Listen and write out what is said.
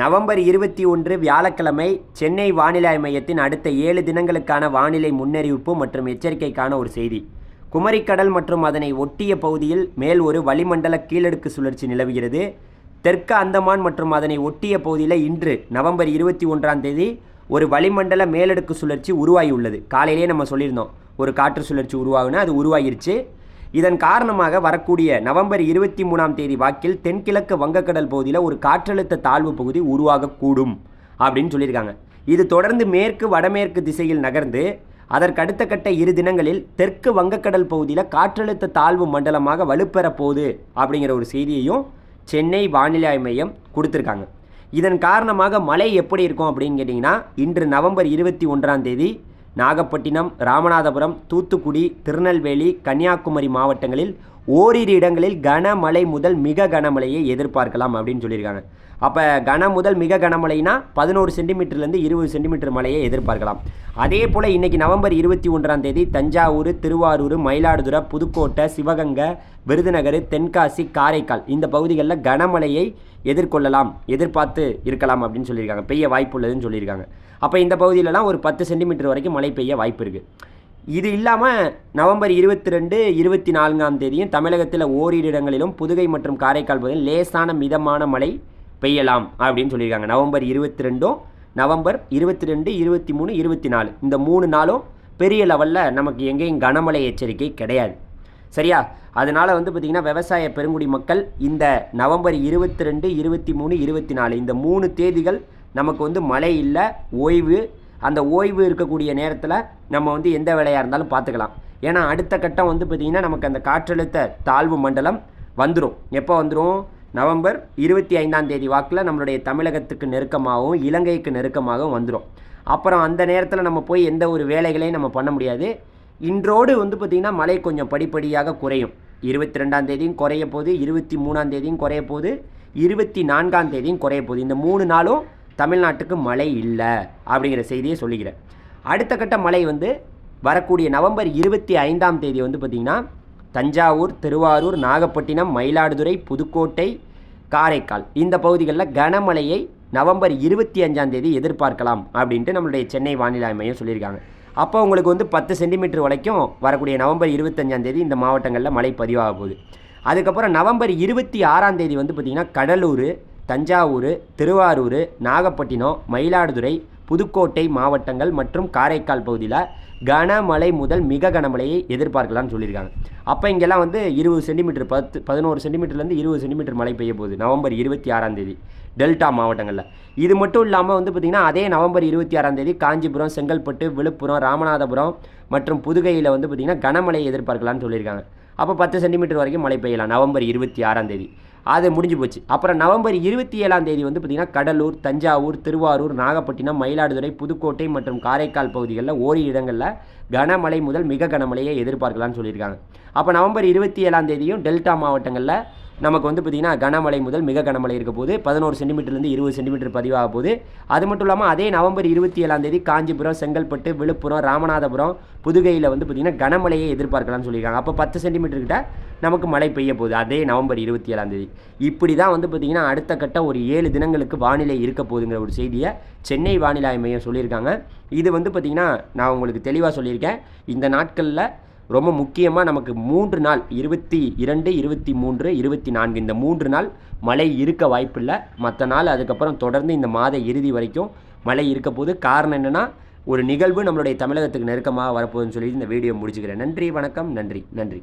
November இருபத்தி ஒன்று வியாழக்கிழமை சென்னை வானிலை மையத்தின் அடுத்த ஏழு தினங்களுக்கான வானிலை முன்னறிவிப்பு மற்றும் எச்சரிக்கைக்கான ஒரு செய்தி. குமரிக்கடல் மற்றும் அதனை ஒட்டிய பகுதியில் மேல் ஒரு வளிமண்டல கீழடுக்கு சுழற்சி நிலவுகிறது. தெற்கு அந்தமான் மற்றும் அதனை ஒட்டிய பகுதியில் இன்று நவம்பர் இருபத்தி ஒன்றாம் தேதி ஒரு வளிமண்டல மேலடுக்கு சுழற்சி உருவாகியுள்ளது. காலையிலே நம்ம சொல்லியிருந்தோம். ஒரு காற்று சுழற்சி உருவாகுனா அது உருவாகிருச்சு. இதன் காரணமாக வரக்கூடிய நவம்பர் இருபத்தி மூணாம் தேதி வாக்கில் தென்கிழக்கு வங்கக்கடல் பகுதியில் ஒரு காற்றழுத்த தாழ்வு பகுதி உருவாகக்கூடும் அப்படின்னு சொல்லியிருக்காங்க. இது தொடர்ந்து மேற்கு வடமேற்கு திசையில் நகர்ந்து அதற்கடுத்த கட்ட இரு தினங்களில் தெற்கு வங்கக்கடல் பகுதியில் காற்றழுத்த தாழ்வு மண்டலமாக வலுப்பெறப் போகுது அப்படிங்கிற ஒரு செய்தியையும் சென்னை வானிலை மையம் கொடுத்துருக்காங்க. இதன் காரணமாக மழை எப்படி இருக்கும் அப்படின்னு கேட்டிங்கன்னா இன்று நவம்பர் இருபத்தி ஒன்றாம் தேதி நாகப்பட்டினம் ராமநாதபுரம் தூத்துக்குடி திருநெல்வேலி கன்னியாகுமரி மாவட்டங்களில் ஓரிரு இடங்களில் கனமழை முதல் மிக கனமழையை எதிர்பார்க்கலாம் அப்படின்னு சொல்லியிருக்காங்க. அப்போ கன முதல் மிக கனமழைனா பதினோரு சென்டிமீட்டர்லேருந்து இருபது சென்டிமீட்டர் மழையை எதிர்பார்க்கலாம். அதே போல் இன்றைக்கி நவம்பர் இருபத்தி ஒன்றாம் தேதி தஞ்சாவூர் திருவாரூர் மயிலாடுதுறை புதுக்கோட்டை சிவகங்கை விருதுநகர் தென்காசி காரைக்கால் இந்த பகுதிகளில் கனமழையை எதிர்கொள்ளலாம் எதிர்பார்த்து இருக்கலாம் அப்படின்னு சொல்லியிருக்காங்க. பெய்ய வாய்ப்பு உள்ளதுன்னு சொல்லியிருக்காங்க. அப்போ இந்த பகுதியிலலாம் ஒரு பத்து சென்டிமீட்டர் வரைக்கும் மழை பெய்ய வாய்ப்பு இருக்குது இது இல்லாமல் நவம்பர் இருபத்தி ரெண்டு இருபத்தி நான்காம் தேதியும் தமிழகத்தில் ஓரிரு இடங்களிலும் புதுகை மற்றும் காரைக்கால் பகுதியில் லேசான மிதமான மழை பெய்யலாம் அப்படின்னு சொல்லியிருக்காங்க. நவம்பர் இருபத்தி ரெண்டும் நவம்பர் இருபத்தி ரெண்டு இருபத்தி மூணு இருபத்தி நாலு இந்த மூணு நாளும் பெரிய லெவலில் நமக்கு எங்கேயும் கனமழை எச்சரிக்கை கிடையாது. சரியா? அதனால் வந்து பார்த்திங்கன்னா விவசாய பெருங்குடி மக்கள் இந்த நவம்பர் இருபத்தி ரெண்டு இருபத்தி மூணு இருபத்தி நாலு இந்த மூணு தேதிகள் நமக்கு வந்து மழை இல்லை ஓய்வு அந்த ஓய்வு இருக்கக்கூடிய நேரத்தில் நம்ம வந்து எந்த வேலையாக இருந்தாலும் பார்த்துக்கலாம் ஏன்னா அடுத்த கட்டம் வந்து பார்த்திங்கன்னா நமக்கு அந்த காற்றழுத்த தாழ்வு மண்டலம் வந்துடும் எப்போ வந்துடும் நவம்பர் இருபத்தி ஐந்தாம் தேதி வாக்கில் நம்மளுடைய தமிழகத்துக்கு நெருக்கமாகவும் இலங்கைக்கு நெருக்கமாகவும் வந்துடும் அப்புறம் அந்த நேரத்தில் நம்ம போய் எந்த ஒரு வேலைகளையும் நம்ம பண்ண முடியாது. இன்றோடு வந்து பார்த்திங்கன்னா மழை கொஞ்சம் படிப்படியாக குறையும். இருபத்தி ரெண்டாம் தேதியும் குறைய போகுது இருபத்தி மூணாம் தேதியும் குறைய போகுது இருபத்தி நான்காம் தேதியும் குறைய போகுது. இந்த மூணு நாளும் தமிழ்நாட்டுக்கு மழை இல்லை அப்படிங்கிற செய்தியை சொல்லிக்கிறேன் அடுத்த கட்ட மழை வந்து வரக்கூடிய நவம்பர் இருபத்தி ஐந்தாம் தேதி வந்து பார்த்திங்கன்னா தஞ்சாவூர் திருவாரூர் நாகப்பட்டினம் மயிலாடுதுறை புதுக்கோட்டை காரைக்கால் இந்த பகுதிகளில் கனமழையை நவம்பர் இருபத்தி அஞ்சாம் தேதி எதிர்பார்க்கலாம் அப்படின்ட்டு நம்மளுடைய சென்னை வானிலை மையம் சொல்லியிருக்காங்க. அப்போ உங்களுக்கு வந்து பத்து சென்டிமீட்டர் வரைக்கும் வரக்கூடிய நவம்பர் இருபத்தஞ்சாம் தேதி இந்த மாவட்டங்களில் மழை பதிவாக போகுது. அதுக்கப்புறம் நவம்பர் இருபத்தி ஆறாம் தேதி வந்து பார்த்திங்கன்னா கடலூர் தஞ்சாவூர் திருவாரூர் நாகப்பட்டினம் மயிலாடுதுறை புதுக்கோட்டை மாவட்டங்கள் மற்றும் காரைக்கால் பகுதியில் கனமழை முதல் மிக கனமழையை எதிர்பார்க்கலாம்னு சொல்லியிருக்காங்க. அப்போ இங்கெல்லாம் வந்து இருபது சென்டிமீட்டர் பத்து பதினோரு சென்டிமீட்டர்லேருந்து இருபது சென்டிமீட்டர் மழை பெய்ய போகுது. நவம்பர் இருபத்தி ஆறாம் தேதி டெல்டா மாவட்டங்களில். இது மட்டும் இல்லாமல் வந்து பார்த்திங்கன்னா அதே நவம்பர் இருபத்தி ஆறாம் தேதி காஞ்சிபுரம் செங்கல்பட்டு விழுப்புரம் ராமநாதபுரம் மற்றும் புதுகையில் வந்து பார்த்திங்கன்னா கனமழையை எதிர்பார்க்கலாம்னு சொல்லியிருக்காங்க. அப்போ பத்து சென்டிமீட்டர் வரைக்கும் மழை பெய்யலாம் நவம்பர் இருபத்தி ஆறாம் தேதி. அது முடிஞ்சு போச்சு. அப்புறம் நவம்பர் இருபத்தி ஏழாம் தேதி வந்து பார்த்திங்கன்னா கடலூர் தஞ்சாவூர் திருவாரூர் நாகப்பட்டினம் மயிலாடுதுறை புதுக்கோட்டை மற்றும் காரைக்கால் பகுதிகளில் ஓரிரு இடங்களில் கனமழை முதல் மிக கனமழையை எதிர்பார்க்கலாம்னு சொல்லியிருக்காங்க. அப்போ நவம்பர் இருபத்தி ஏழாம் தேதியும் டெல்டா மாவட்டங்களில் நமக்கு வந்து பார்த்திங்கன்னா கனமழை முதல் மிக கனமழை இருக்க போது பதினோரு சென்டிமீட்டர்லேருந்து இருபது சென்டிமீட்டர் பதிவாக போகுது. அது மட்டும் இல்லாமல் அதே நவம்பர் இருபத்தி ஏழாம் தேதி காஞ்சிபுரம் செங்கல்பட்டு விழுப்புரம் ராமநாதபுரம் புதுகையில் வந்து பார்த்திங்கன்னா கனமழையை எதிர்பார்க்கலாம்னு சொல்லியிருக்காங்க. அப்போ பத்து சென்டிமீட்டர் கிட்ட நமக்கு மழை பெய்ய போகுது. அதே நவம்பர் இருபத்தி ஏழாம் தேதி. இப்படி தான் வந்து பார்த்திங்கன்னா அடுத்த கட்ட ஒரு ஏழு தினங்களுக்கு வானிலை இருக்க போகுதுங்கிற ஒரு செய்தியை சென்னை வானிலை மையம் சொல்லியிருக்காங்க. இது வந்து பார்த்திங்கன்னா நான் உங்களுக்கு தெளிவாக சொல்லியிருக்கேன். இந்த நாட்களில் ரொம்ப முக்கியமாக நமக்கு மூன்று நாள் இருபத்தி இரண்டு இருபத்தி மூன்று இருபத்தி நான்கு இந்த மூன்று நாள் மழை இருக்க வாய்ப்பில்லை. மற்ற நாள் அதுக்கப்புறம் தொடர்ந்து இந்த மாத இறுதி வரைக்கும் மழை இருக்க போது காரணம் என்னென்னா ஒரு நிகழ்வு நம்மளுடைய தமிழகத்துக்கு நெருக்கமாக வரப்போகுதுன்னு சொல்லி இந்த வீடியோ முடிச்சுக்கிறேன். நன்றி வணக்கம் நன்றி நன்றி.